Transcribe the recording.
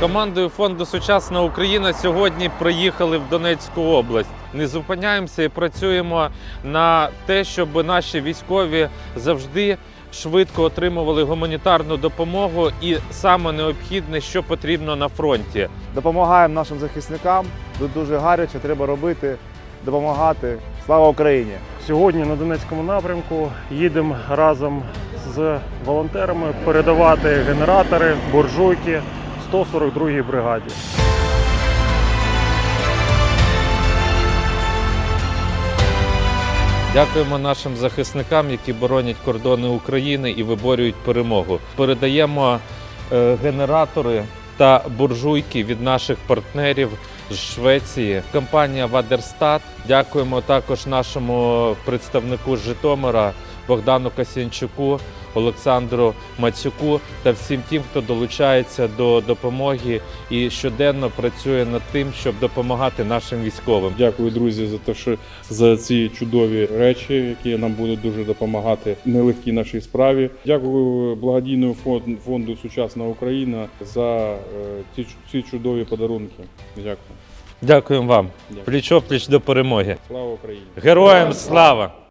Командою фонду Сучасна Україна сьогодні приїхали в Донецьку область. Не зупиняємося і працюємо на те, щоб наші військові завжди швидко отримували гуманітарну допомогу і саме необхідне, що потрібно на фронті. Допомагаємо нашим захисникам. Тут дуже гаряче, треба робити, допомагати. Слава Україні! Сьогодні на Донецькому напрямку їдемо разом з волонтерами передавати генератори, буржуйки 142-й бригаді. Дякуємо нашим захисникам, які боронять кордони України і виборюють перемогу. Передаємо е, генератори та буржуйки від наших партнерів з Швеції. Компанія Вадерстат. Дякуємо також нашому представнику Житомира Богдану Касянчуку, Олександру Мацюку та всім тим, хто долучається до допомоги і щоденно працює над тим, щоб допомагати нашим військовим. Дякую, друзі, за те, що за ці чудові речі, які нам будуть дуже допомагати в нелегкій нашій справі. Дякую благодійному фон- фонду Сучасна Україна за е, ці, ці чудові подарунки. Дякую. Дякуємо вам. Дякую. Пліч-опліч до перемоги. Слава Україні! Героям слава!